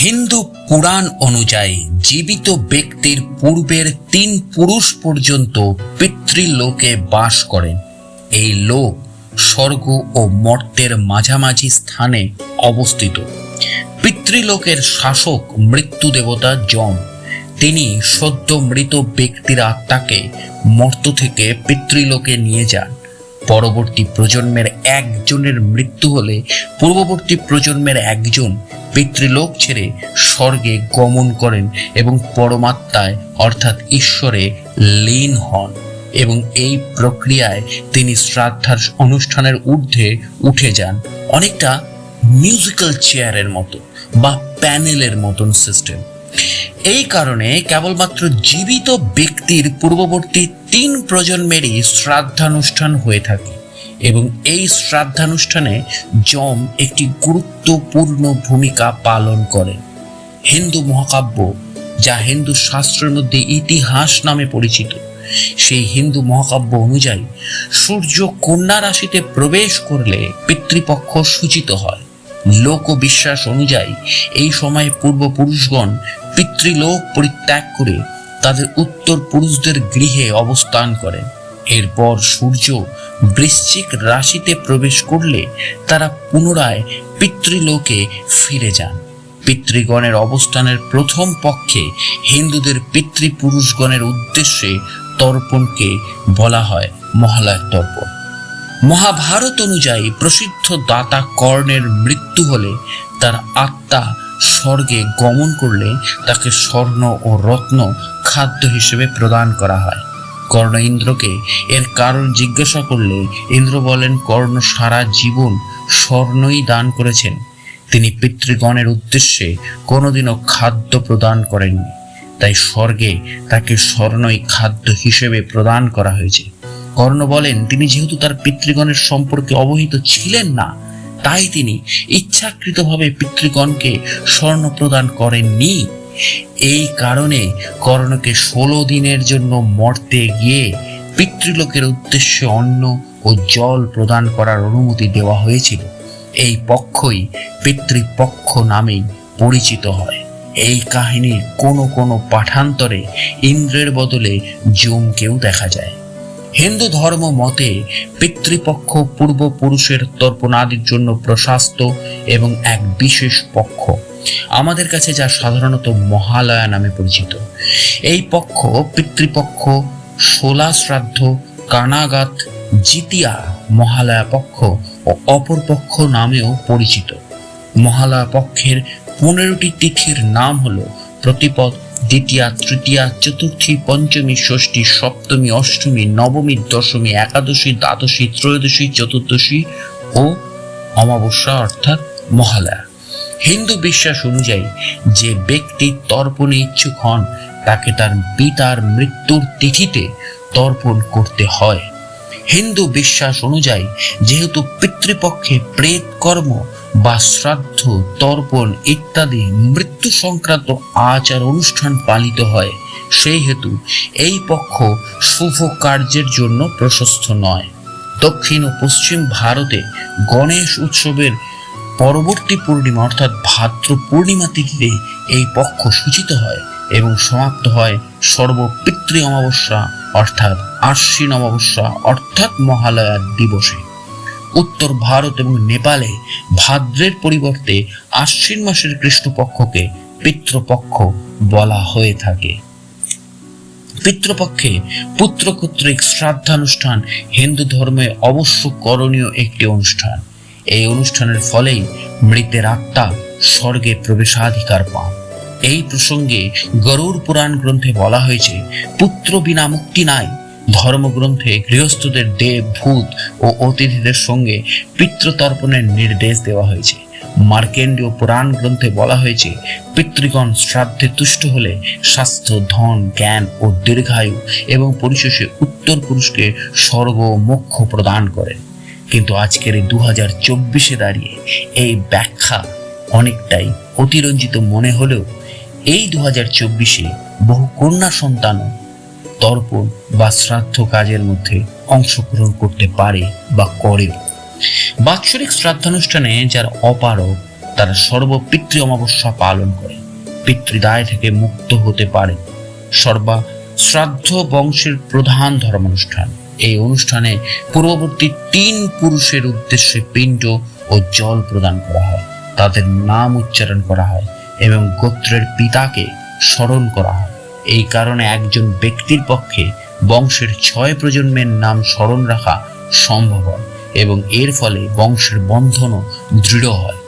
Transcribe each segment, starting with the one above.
হিন্দু পুরাণ অনুযায়ী জীবিত ব্যক্তির পূর্বের তিন পুরুষ পর্যন্ত পিতৃলোকে বাস করেন। এই লোক স্বর্গ ও মর্তের মাঝামাঝি স্থানে অবস্থিত। পিতৃলোকের শাসক মৃত্যু দেবতা যম তিনি সদ্য মৃত ব্যক্তির আত্মাকে মর্ত থেকে পিতৃলোকে নিয়ে যান। পরবর্তী প্রজন্মের একজনের মৃত্যু হলে পূর্ববর্তী প্রজন্মের একজন পিতৃলোক ছেড়ে স্বর্গে গমন করেন এবং পরমাত্মায় অর্থাৎ ঈশ্বরে লীন হন এবং এই প্রক্রিয়ায় তিনি শ্রাদ্ধার অনুষ্ঠানের ঊর্ধ্বে উঠে যান। অনেকটা মিউজিক্যাল চেয়ারের মতো বা প্যানেলের মতন সিস্টেম এই কারণে কেবলমাত্র জীবিত ব্যক্তির পূর্ববর্তী তিন প্রজন্মেরই শ্রাদ্ধানুষ্ঠান হয়ে থাকে এবং এই শ্রাদ্ধানুষ্ঠানে যম একটি গুরুত্বপূর্ণ ভূমিকা পালন করেন। হিন্দু মহাকাব্য, যা হিন্দু শাস্ত্রের মধ্যে ইতিহাস নামে পরিচিত, সেই হিন্দু মহাকাব্য অনুযায়ী সূর্য কন্যা রাশিতে প্রবেশ করলে পিতৃপক্ষ সূচিত হয়। লোকবিশ্বাস অনুযায়ী এই সময়ে পূর্বপুরুষগণ পিতৃলোক পরিত্যাগ করে তাদের উত্তর পুরুষদের গৃহে অবস্থান করেন। এরপর সূর্য বৃশ্চিক রাশিতে প্রবেশ করলে তারা পুনরায় পিতৃলোকে ফিরে যান। পিতৃগণের অবস্থানের প্রথম পক্ষে হিন্দুদের পিতৃপুরুষগণের উদ্দেশ্যে তর্পণকে বলা হয় মহালয় তর্পণ। মহাভারত অনুযায়ী প্রসিদ্ধ দাতা কর্ণের মৃত্যু হলে তার আত্মা স্বর্গে গমন করলে তাকে স্বর্ণ ও রত্ন খাদ্য হিসেবে প্রদান করা হয়। কর্ণ ইন্দ্রকে এর কারণ জিজ্ঞাসা করলে ইন্দ্র বলেন, কর্ণ সারা জীবন স্বর্ণই দান করেছেন। তিনি পিতৃগণের উদ্দেশ্যে কোনোদিনও খাদ্য প্রদান করেননি। তাই স্বর্গে তাকে স্বর্ণই খাদ্য হিসেবে প্রদান করা হয়েছে। কর্ণ বলেন, তিনি যেহেতু তার পিতৃগণের সম্পর্কে অবহিত ছিলেন না, তাই তিনি ইচ্ছাকৃতভাবে পিতৃগণকে স্বর্ণ প্রদান করেননি। এই কারণে কর্ণকে ষোলো দিনের জন্য মর্তে গিয়ে পিতৃলোকের উদ্দেশ্যে অন্ন ও জল প্রদান করার অনুমতি দেওয়া হয়েছিল। এই পক্ষই পিতৃপক্ষ নামেই পরিচিত হয়। এই কাহিনীর কোনো কোনো পাঠান্তরে ইন্দ্রের বদলে জমকেও দেখা যায়। হিন্দু ধর্ম মতে পিতৃপক্ষ পূর্বপুরুষের তর্পণাদির জন্য প্রশস্ত এবং এক বিশেষ পক্ষ। আমাদের কাছে যা সাধারণত মহালয়া নামে পরিচিত। এই পক্ষ পিতৃপক্ষ শোলা শ্রাদ্ধ কানাগাত জিতিয়া মহালয়া পক্ষ ও অপর পক্ষ নামেও পরিচিত। মহালয়া পক্ষের পনেরোটি তিথির নাম হলো প্রতিপদ দ্বিতীয়া, তৃতীয়া, চতুর্থী, পঞ্চমী, ষষ্ঠী, সপ্তমী, অষ্টমী, নবমী, দশমী, একাদশী, দ্বাদশী, ত্রয়োদশী, চতুর্দশী ও অমাবস্যা অর্থাৎ মহালয়া। হিন্দু বিশ্বাস অনুযায়ী যে ব্যক্তি তর্পণে ইচ্ছুক হন, তাকে তার পিতার মৃত্যুর তিথিতে তর্পণ করতে হয়। হিন্দু বিশ্বাস অনুযায়ী যেহেতু পিতৃপক্ষে প্রেত কর্ম বা শ্রাদ্ধ, তর্পণ ইত্যাদি মৃত্যু সংক্রান্ত আচার অনুষ্ঠান পালিত হয়। সেই হেতু এই পক্ষ শুভ কার্যের জন্য প্রশস্ত নয়। দক্ষিণ ও পশ্চিম ভারতে গণেশ উৎসবের পরবর্তী পূর্ণিমা অর্থাৎ ভাদ্র পূর্ণিমা তিথিতে এই পক্ষ সূচিত হয় এবং সমাপ্ত হয় সর্বপিতৃ অমাবস্যা অর্থাৎ আশ্বিন অমাবস্যা অর্থাৎ মহালয়ার দিবসে। উত্তর ভারত এবং নেপালে ভাদ্রের পরিবর্তে আশ্বিন মাসের কৃষ্ণপক্ষকে পিতৃপক্ষ বলা হয়ে থাকে। পিতৃপক্ষে পুত্র কর্তৃক শ্রাদ্ধানুষ্ঠান হিন্দু ধর্মে অবশ্য করণীয় একটি অনুষ্ঠান। এই অনুষ্ঠানের ফলেই মৃতের আত্মা স্বর্গে প্রবেশাধিকার পান। এই প্রসঙ্গে গরুর পুরাণ গ্রন্থে বলা হয়েছে, পুত্র বিনা মুক্তি নাই ধর্মগ্রন্থে গৃহস্থদের দেব, ভূত ও অতিথিদের সঙ্গে পিতৃতর্পণের নির্দেশ দেওয়া হয়েছে। মার্কেন্ডীয় পুরাণ গ্রন্থে বলা হয়েছে, পিতৃগণ শ্রাদ্ধে তুষ্ট হলে স্বাস্থ্য ধন, জ্ঞান ও দীর্ঘায়ু এবং পরিশেষে উত্তর পুরুষকে স্বর্গ মোক্ষ প্রদান করেন। কিন্তু আজকের এই দু হাজার চব্বিশে দাঁড়িয়ে এই ব্যাখ্যা অনেকটাই অতিরঞ্জিত মনে হলেও এই দু হাজার চব্বিশে বহু কন্যা সন্তানও তর্পণ বা শ্রাদ্ধ কাজের মধ্যে অংশগ্রহণ করতে পারে বা করেও বাৎসরিক শ্রাদ্ধানুষ্ঠানে যারা অপারক তারা সর্বপিতৃ অমাবস্যা পালন করে। পিতৃদায় থেকে মুক্ত হতে পারে। সর্বা শ্রাদ্ধ বংশের প্রধান ধর্মানুষ্ঠান। এই অনুষ্ঠানে পূর্ববর্তী তিন পুরুষের উদ্দেশ্যে পিণ্ড ও জল প্রদান করা হয়। তাদের নাম উচ্চারণ করা হয় এবং গোত্রের পিতাকে স্মরণ করা হয়। এই কারণে একজন ব্যক্তির পক্ষে বংশের ছয় প্রজন্মের নাম স্মরণ রাখা সম্ভব হয় এবং এর ফলে বংশের বন্ধনও দৃঢ় হয়।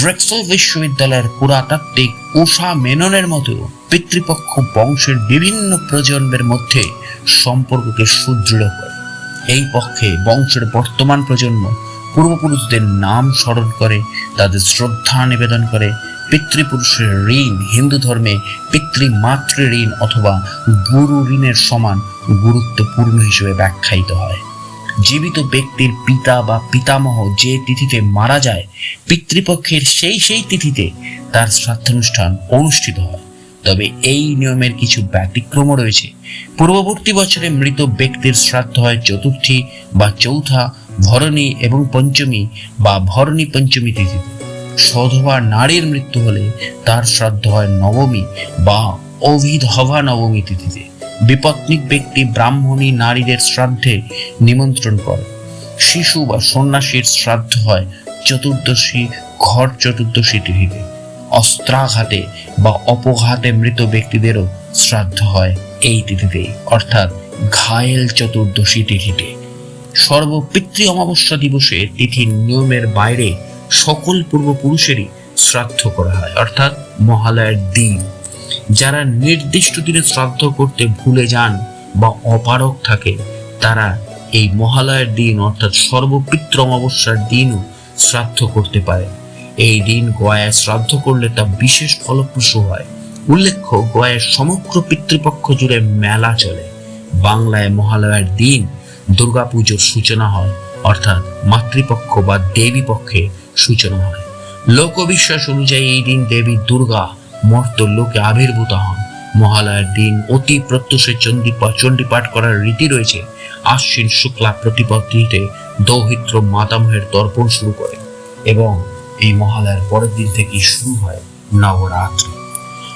ড্রেক্সল বিশ্ববিদ্যালয়ের পুরাতাত্ত্বিক উষা মেননের মতো পিতৃপক্ষ বংশের বিভিন্ন প্রজন্মের মধ্যে সম্পর্ককে সুদৃঢ় করে। এই পক্ষে বংশের বর্তমান প্রজন্ম পূর্বপুরুষদের নাম স্মরণ করে, তাদের শ্রদ্ধা নিবেদন করে পিতৃপুরুষের ঋণ, হিন্দু ধর্মে পিতৃমাতৃ ঋণ অথবা গুরু ঋণের সমান গুরুত্বপূর্ণ হিসেবে ব্যাখ্যায়িত হয়। জীবিত ব্যক্তির পিতা বা পিতামহ যে তিথিতে মারা যায়, পিতৃপক্ষের সেই সেই তিথিতে তার শ্রাদ্ধানুষ্ঠান অনুষ্ঠিত হয়। তবে এই নিয়মের কিছু ব্যতিক্রমও রয়েছে। পূর্ববর্তী বছরে মৃত ব্যক্তির শ্রাদ্ধ হয় চতুর্থী বা চৌথা, ভরণী এবং পঞ্চমী বা ভরণী পঞ্চমী তিথিতে। সধবা নারীর মৃত্যু হলে তার শ্রাদ্ধ হয় নবমী বা অভিধবা নবমী তিথিতে। বিপত্নিক ব্যক্তি ব্রাহ্মণী নারীদের শ্রাদ্ধে নিমন্ত্রণ করে। শিশু বা সন্ন্যাসীর শ্রাদ্ধ হয় চতুর্দশী ঘর চতুর্দশী তিথিতে। অস্ত্রাঘাতে বা অপঘাতে মৃত ব্যক্তিদেরও শ্রাদ্ধ হয় এই তিথিতে, অর্থাৎ ঘায়েল চতুর্দশী তিথিতে। সর্বপিতৃ অমাবস্যা দিবসে তিথির নিয়মের বাইরে সকল পূর্বপুরুষেরই শ্রাদ্ধ করা হয়, অর্থাৎ মহালয়ার দিন। যারা নির্দিষ্ট দিনে শ্রাদ্ধ করতে ভুলে যান বা অপারক থাকে, তারা এই মহালয়ার দিন, অর্থাৎ সর্বপিত্র অমাবস্যার দিনও শ্রাদ্ধ করতে পারে। এই দিন গয়ায় শ্রাদ্ধ করলে তা বিশেষ ফলপ্রসূ হয়। উল্লেখ্য, গয়ায় সমগ্র পিতৃপক্ষ জুড়ে মেলা চলে। বাংলায় মহালয়ার দিন দুর্গাপুজোর সূচনা হয়, অর্থাৎ মাতৃপক্ষ বা দেবী পক্ষে সূচনা হয়। লোকবিশ্বাস অনুযায়ী এই দিন দেবী দুর্গা মর্ত লোকে আবির্ভূত হন। মহালয়ার দিন অতি প্রত্যুষে চণ্ডীপা চণ্ডীপাঠ করার রীতি রয়েছে। আশ্বিন শুক্লা প্রতিপত্তিতে দৌহিত্র মাতামহের তর্পণ শুরু করে এবং এই মহালয়ার পরের দিন থেকেই শুরু হয় নবরাত্রি।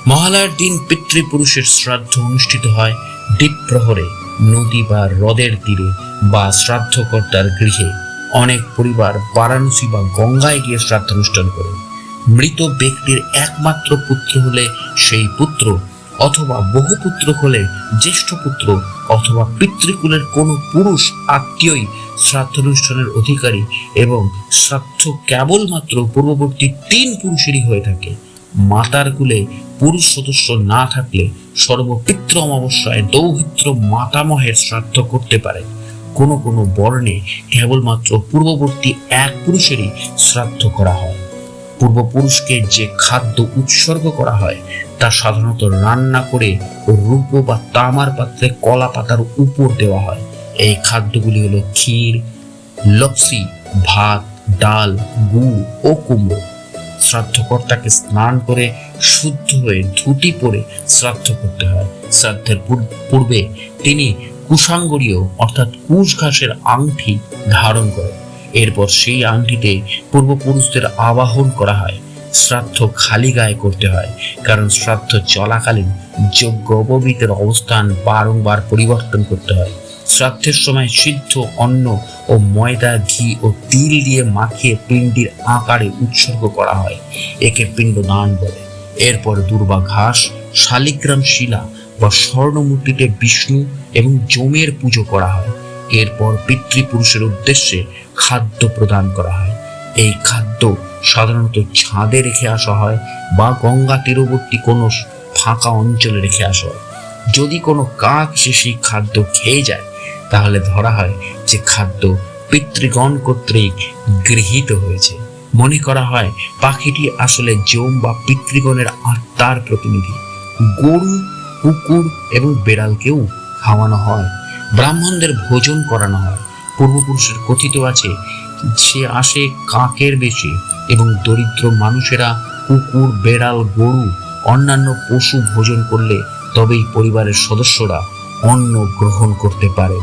মহালয়ার দিন পিতৃপুরুষের শ্রাদ্ধ অনুষ্ঠিত হয় দ্বীপ্রহরে নদী বা হ্রদের তীরে বা শ্রাদ্ধকর্তার গৃহে। অনেক পরিবার বারাণসী বা গঙ্গায় গিয়ে শ্রাদ্ধানুষ্ঠান করে। মৃত ব্যক্তির একমাত্র পুত্র হলে সেই পুত্র অথবা বহু পুত্র হলে জ্যেষ্ঠ পুত্র অথবা পিতৃকুলের কোনো পুরুষ আত্মীয়ই শ্রাদ্ধানুষ্ঠানের অধিকারী এবং শ্রাদ্ধ কেবলমাত্র পূর্ববর্তী তিন পুরুষেরই হয়ে থাকে। মাতার কুলে পুরুষ সদস্য না থাকলে সর্বপিত্র অমাবস্যায় দৌহিত্র মাতামহের শ্রাদ্ধ করতে পারে। কোনো কোনো বর্ণে কেবলমাত্র পূর্ববর্তী এক পুরুষেরই শ্রাদ্ধ করা হয়। পূর্বপুরুষকে যে খাদ্য উৎসর্গ করা হয়, তা সাধারণত রান্না করে রূপ বা তামার পাত্রে কলা পাতার উপর দেওয়া হয়। এই খাদ্যগুলি হলো ক্ষীর লপসি ভাত, ডাল, গুড় ও কুমড়ো। শ্রাদ্ধকর্তাকে স্নান করে শুদ্ধ হয়ে ধুতি পরে শ্রাদ্ধ করতে হয়। শ্রাদ্ধের পূর্বে তিনি কুশাঙ্গরীয় অর্থাৎ কুশ ঘাসের আংটি ধারণ করে। এরপর সেই আংটিতে পূর্বপুরুষদের আবাহন করা হয়। শ্রাদ্ধ খালি গায়ে করতে হয়, কারণ শ্রাদ্ধ চলাকালীন যোগ্য অপবিতের অবস্থান বারংবার পরিবর্তন করতে হয়। শ্রাদ্ধের সময় সিদ্ধ অন্ন ও ময়দা, ঘি ও তিল দিয়ে মাখিয়ে পিণ্ডির আকারে উৎসর্গ করা হয়। একে পিণ্ড দান বলে। এরপর দুর্বা ঘাস শালিগ্রাম শিলা বা স্বর্ণমূর্তিতে বিষ্ণু এবং জমের পুজো করা হয়। এরপর পিতৃপুরুষের উদ্দেশ্যে খাদ্য প্রদান করা হয়। এই খাদ্য সাধারণত ছাদে রেখে আসা হয় বা গঙ্গা তীরবর্তী কোনো ফাঁকা অঞ্চলে রেখে আসা হয়। যদি কোনো কাক সে সেই খাদ্য খেয়ে যায়, তাহলে ধরা হয় যে খাদ্য পিতৃগণ কর্তৃক গৃহীত হয়েছে। মনে করা হয়, পাখিটি আসলে জম বা পিতৃগণের আত্মার প্রতিনিধি। গরু কুকুর এবং বেড়ালকেও খাওয়ানো হয়। ব্রাহ্মণদের ভোজন করানো হয়। পূর্বপুরুষের কথিত আছে, সে আসে কাকের বেশি এবং দরিদ্র মানুষেরা কুকুর, বেড়াল, গরু, অন্যান্য পশু ভোজন করলে তবেই পরিবারের সদস্যরা অন্ন গ্রহণ করতে পারে।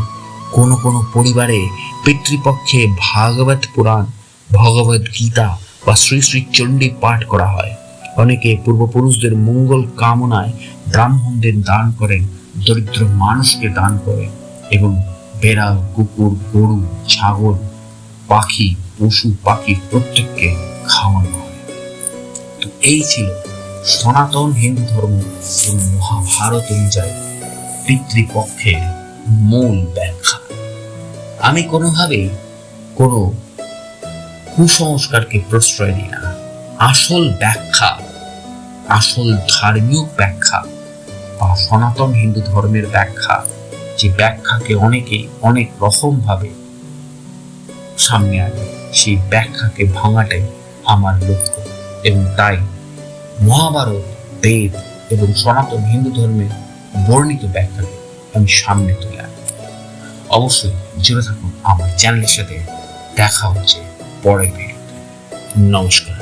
কোনো কোনো পরিবারে পিতৃপক্ষে ভাগবত পুরাণ, ভগবত গীতা বা শ্রী শ্রী চণ্ডী পাঠ করা হয়। অনেকে পূর্বপুরুষদের মঙ্গল কামনায় ব্রাহ্মণদের দান করেন, দরিদ্র মানুষকে দান করেন এবং বেড়াল, কুকুর, গরু, ছাগল, পাখি, পশু, পাখি প্রত্যেককে খাওয়ানো হয়। এই ছিল সনাতন হিন্দু ধর্ম এবং মহাভারত অনুযায়ী পিতৃপক্ষের মূল ব্যাখ্যা। আমি কোনোভাবেই কোনো কুসংস্কারকে প্রশ্রয় দিই না। আসল ব্যাখ্যা আসল ধার্মিক ব্যাখ্যা বা সনাতন হিন্দু ধর্মের ব্যাখ্যা, যে ব্যাখ্যাকে অনেকে অনেক রকম ভাবে সামনে আনে, সেই ব্যাখ্যাকে ভাঙাটাই আমার লক্ষ্য। এবং তাই মহাভারত, বেদ এবং সনাতন হিন্দু ধর্মের বর্ণিত ব্যাখ্যাকে আমি সামনে তুলে আনি। অবশ্যই জুড়ে থাকুন, আমার চ্যানেলের সাথে দেখা হচ্ছে পরের ভিডিওতে। নমস্কার।